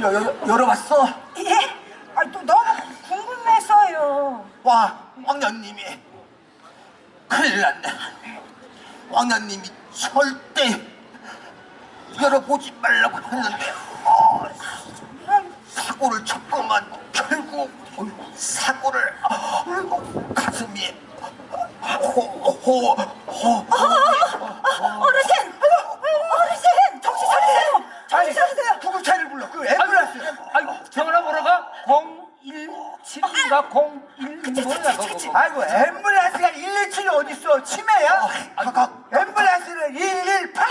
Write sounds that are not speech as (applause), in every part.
여, 여, 열어봤어? 예? 아, 또 너무 궁금해서요. 와, 왕년님이 큰일 났네. 왕년님이 절대 열어보지 말라고 했는데 어, 사고를 쳤구만 결국 사고를 아이고, 가슴이 호 호호 어르신! 어르신! 정신 차리세요! 정신 차리세요! 구급차를 불러 그 앰뷸런스 아이고 전화 번호가 017인가 01 뭐야 그거. 아이고 앰뷸런스가 117이 어딨어? 치매야? 가가 앰뷸런스는 118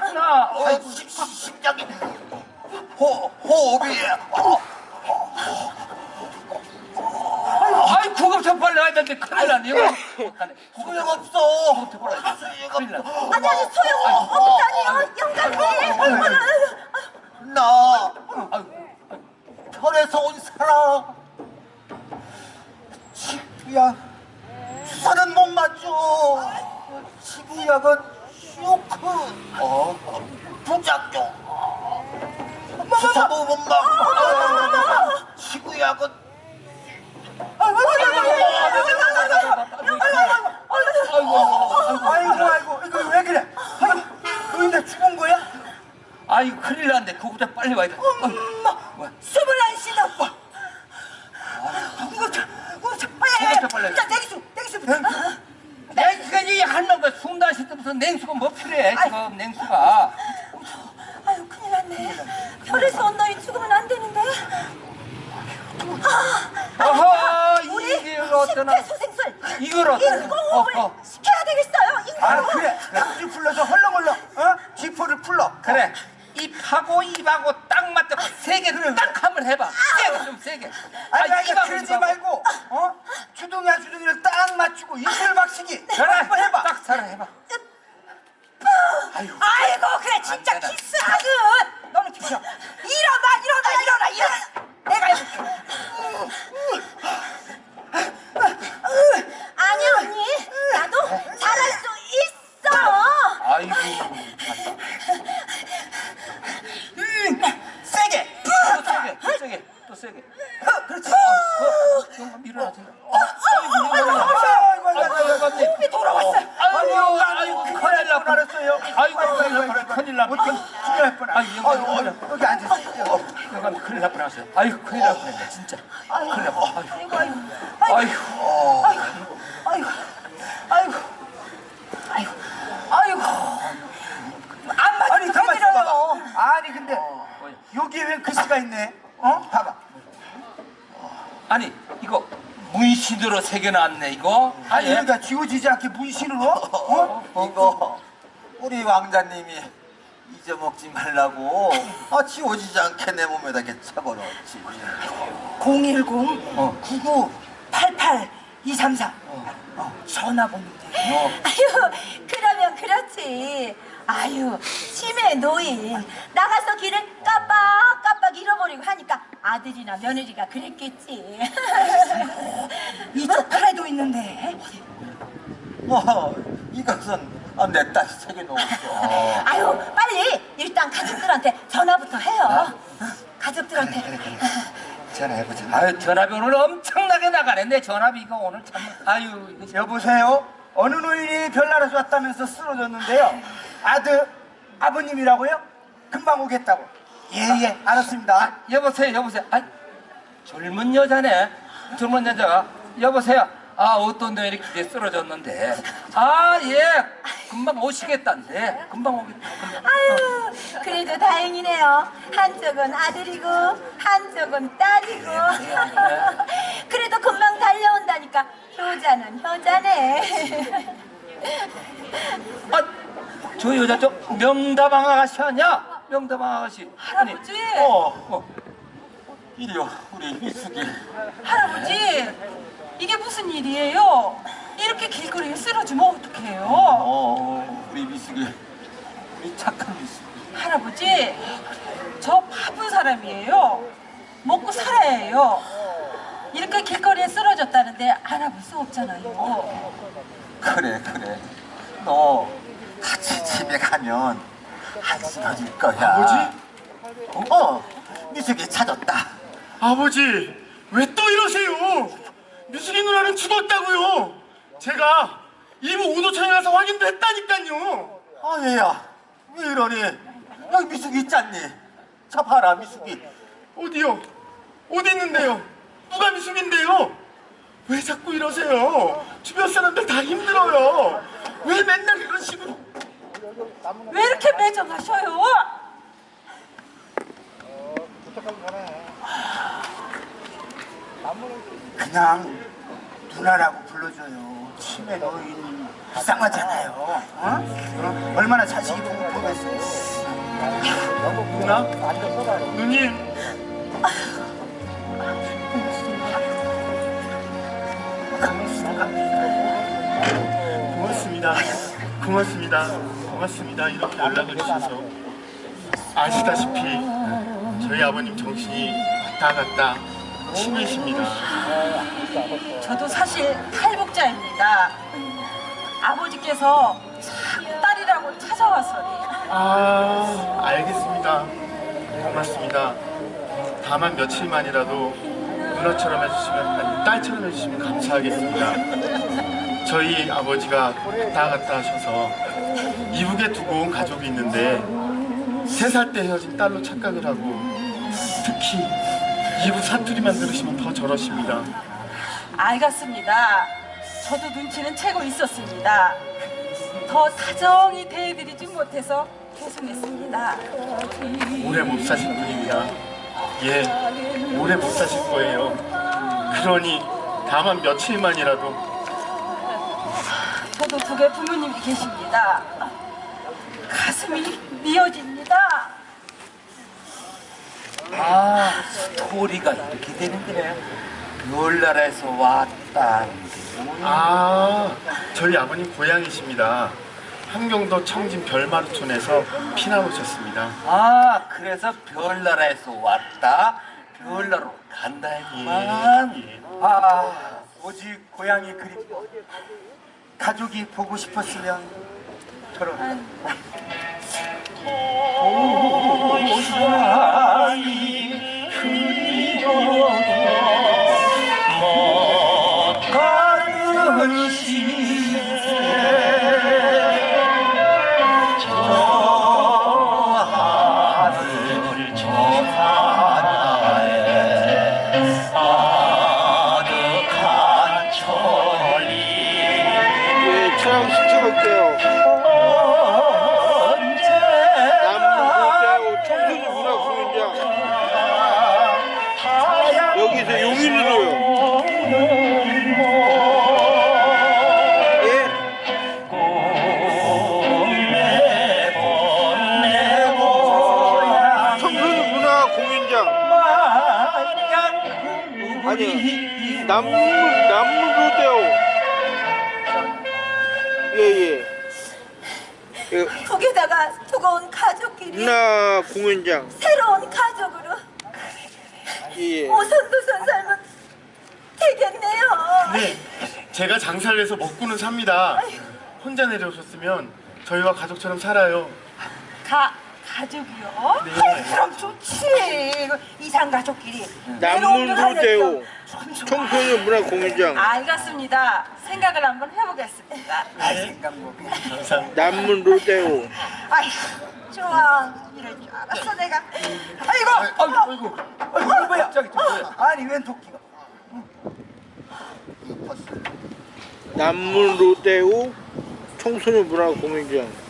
하나 어, 심- 심- 심장이 호 호흡이. 어, 아이 구급차 빨리 와야 되는데 큰일 났네. 이거. 소용없어. 큰일 났네. 아니, 아니, 소용 없다니요, 영감님! 나 아이고 별에서 온 사람 야 주사는 못 맞죠. 지구약은 쇼크. 어, 부작용. 주사도 못 맞고 지구약은 아이고 아이고. 이거 왜 그래? 아이고 너희들 죽은 거야? 아이고 큰일 났네 구급차 빨리 와야 돼. 엄마! 숨을 안 쉬나 봐! 구급차! 구급차! 구급차 빨리 자, 냉수! 냉수! 냉수가 이한놈가숨 다쉴 때부터 냉수가 뭐 필요해 지금 냉수가 아유, 큰일 났네. 별에서 온 너희 죽으면 안 되는데. 아, 어허 우리 이걸 어쩌나 심폐소생술! 이걸 어쩌나 인공호흡을 어, 어. 시켜야 되겠어요, 아 인공호흡! 그래 양지 풀러서 헐렁헐렁 어? 지퍼를 풀러 그래 입하고 입하고 딱 맞잡고 세개딱 한번 해봐 세게 좀 세게 아니 입하고 그러지 입하고. 말고 어? 주둥이와 주둥이를 딱 맞추고 박치기 그래 한번 해봐 딱 잘해 해봐 아이고, 그래, 진짜 안 되나. 키스하듯! 너는 키스. 일어나, 일어나, 일어나, 일어나! 내가 해볼게. 아니, 언니. 나도 잘할 수 있어! 아이고 음 세게 또 세게 또 세게 또 세게 어, 그렇지 어, 영감 일어나지 아이고 아이고 아이고 아이고 아이고 영감님 호흡이 돌아왔어요. 아이고 아이고 큰일 날 뻔. 알았어요 아이고 큰일 날 뻔. 큰일 날 뻔. 중요할 뻔 아이고 영감 큰일 날 뻔. 여기 앉으세요. 영감 큰일 날 뻔했어요. 아이고 큰일 날 뻔했네 진짜. 큰일 날 뻔. 아이고 아이고, 아이고, 아이고. 아이고, 아이고, 아이고, 아이고. 안 아니 가만 있어 봐봐. 큰일이에요. 아니 근데 여기에 왜 글씨가 있네? 어? 봐봐. 아니 이거 문신으로 새겨놨네 이거? 아니 아니 그러니까 지워지지 않게 문신으로? 어? (laughs) 이거. 우리 왕자님이 잊어먹지 말라고. 아 지워지지 않게 내 몸에다 이렇게 쳐버렸지 010 어. 99 88 234 어, 전화번호인데. 아유 그러면 그렇지. 아유 치매 노인. 나가서 길을 깜빡깜빡 잃어버리고 하니까 아들이나 며느리가 그랬겠지. (laughs) 이쪽 팔에도 있는데. 뭐 이것은 아, 내 딸이 새겨놓았어. 아유 빨리 일단 가족들한테 전화부터 해요. 어, 가족들한테. (laughs) 전화해보자. 아유 전화비 오늘 엄청나게 나가네. 내 전화비 이거 오늘 참 아유 이거 여보세요? 어느 노인이 별나라에서 왔다면서 쓰러졌는데요. 아들 아버님이라고요? 금방 오겠다고. 예 예. 알았습니다. 여보세요 여보세요. 아 젊은 여자네. 젊은 여자가 여보세요 아 어떤 데 이렇게 쓰러졌는데. 아 예. 금방 오시겠다는데. 금방 오겠다 금방. 아유, 그래도 다행이네요. 한쪽은 아들이고, 한쪽은 딸이고. 그래도 금방 달려온다니까, 효자는 효자네. 아 저 여자 저 명다방 아가씨 아니야? 명다방 아가씨. 아니, 할아버지, 어 어, 이리요 우리 미숙이 할아버지, 이게 무슨 일이에요? 이렇게 길거리에 쓰러지면 어떡해요? 어 우리 미숙이 우리 착한 미숙이 할아버지, 저 바쁜 사람이에요. 먹고 살아야 해요. 이렇게 길거리에 쓰러졌다는데 알아볼 수 없잖아요. 그래 그래 너 같이 집에 가면 안 쓰러질 거야 뭐지? 어 미숙이 찾았다. 아버지 왜 또 이러세요? 미숙이 누나는 죽었다고요. 제가 이부 우도천에 가서 확인도 했다니까요. 아 얘야 왜 이러니? 여기 미숙이 있잖니? 자 봐라 미숙이. 어디요? 어디 있는데요? 누가 미숙인데요? 왜 자꾸 이러세요? 주변 사람들 다 힘들어요. 왜 맨날 이런 식으로? 왜 이렇게 매정하셔요? 그냥 누나라고 불러줘요. 치매 노인 불쌍하잖아요. 어? 얼마나 자식이 보고 보겠어요. 누나? 누님 고맙습니다. 고맙습니다. 고맙습니다. 이렇게 연락을 주셔서 아시다시피 저희 아버님 정신이 왔다 갔다 치매십니다. 저도 사실 탈북자입니다. 아버지께서 자꾸 딸이라고 찾아와서니 아 알겠습니다. 고맙습니다. 다만 며칠만이라도 누나처럼 해주시면 아니 딸처럼 해주시면 감사하겠습니다. 저희 아버지가 왔다 갔다 하셔서 이북에 두고 온 가족이 있는데 세 살 때 헤어진 딸로 착각을 하고 특히 이북 사투리만 들으시면 더 저러십니다. 알겠습니다. 저도 눈치는 채고 있었습니다. 더 다정히 대해드리지 못해서 죄송했습니다. 오래 못 사실 분입니다. 예, 오래 못 사실 거예요. 그러니 다만 며칠만이라도 저도 덕에 부모님이 계십니다. 가슴이 미어집니다. 아 스토리가 이렇게 되는 거네 별나라에서 왔다 아, 저희 아버님 고향이십니다. 함경도 청진 별마루촌에서 피난 오셨습니다. 아 그래서 별 나라에서 왔다 별 나라로 간다 했구만 예, 예. 아, 오직 고향이 그립고 가족이 보고 싶었으면 저런 (laughs) 아니 남문 남문로데오 예예. 예. 북에다가 두고 온 가족끼리 문화 공연장 새로운 가족으로 예예. 오손도손 살면 되겠네요. 네, 제가 장사를 해서 먹고는 삽니다. 혼자 내려오셨으면 저희와 가족처럼 살아요. 가 가족이요? 네. 그럼 좋지. 이거 이상 가족끼리 남문로데오 청소년 문화 공연장 알겠습니다. 생각을 한번 해보겠습니다. 감사합니다. 남문로데오 아휴 좋아. 이럴 줄 알았어 내가. 아이고. 아이고 아이고 아이고 뭐야 갑자기 또 뭐야 아니 웬 토끼가 남문로데오 청소년 문화 공연장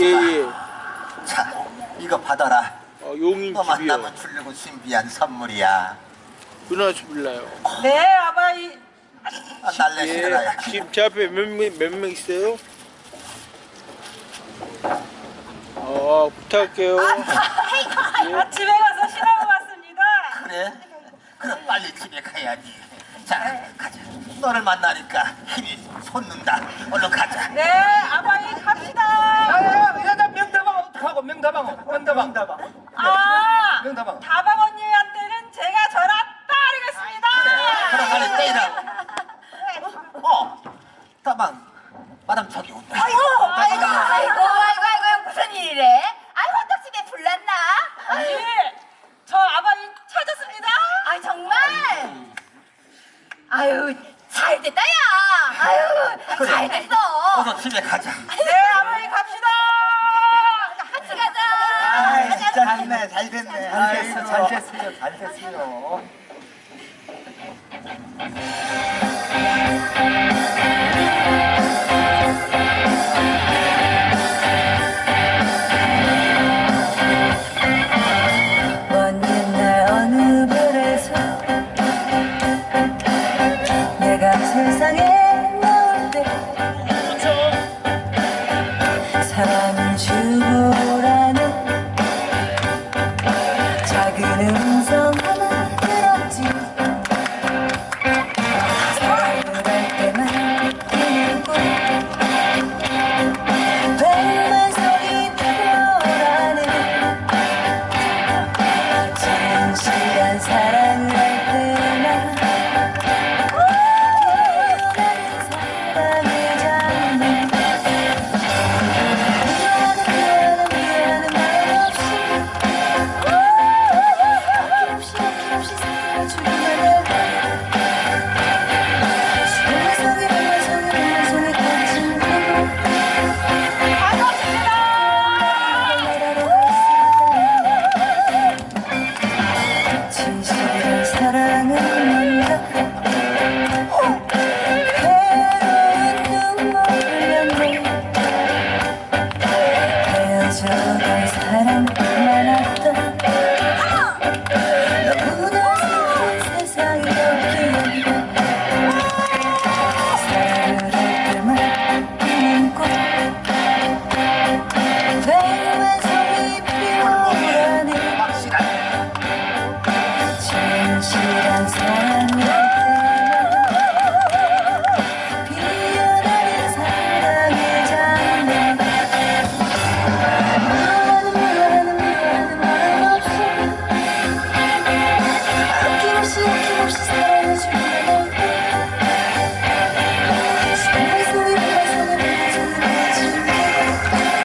예 예. 자 이거 받아라. 어, 용인 너 집이요. 만나면 주려고 준비한 선물이야. 누나 집 빌라요. 네, 아바이. 아, 날래 예. 시들어야. 지금 제 앞에 몇명 몇 명 있어요? 어 부탁할게요. 아, 집에 가서 신하고 왔습니다. 그래? 그럼 빨리 집에 가야지. 자, 가자. 너를 만나니까 힘이 솟는다. 얼른 가자. 네, 아바이 갑시다. 명다방 명다방. 네. 아 명다방. 다방 언니한테는 제가 전화 따르겠습니다. 아, 네. 그럼 빨리 떼이다. 네. 어 다방. 마담 저기 온다. 아이고 아이고 아이고 아이고 아이고 무슨 일이래? 아이 화덕집에 불났나? 아니. 저 아버님 찾았습니다. 아 정말? 아유 잘됐다 야. 아유 잘됐어. 어서 집에 가자. 네 아버님 갑시다. 잘됐네, 잘됐네. 잘됐어, 잘됐어요, 잘됐어요. 잘됐어요.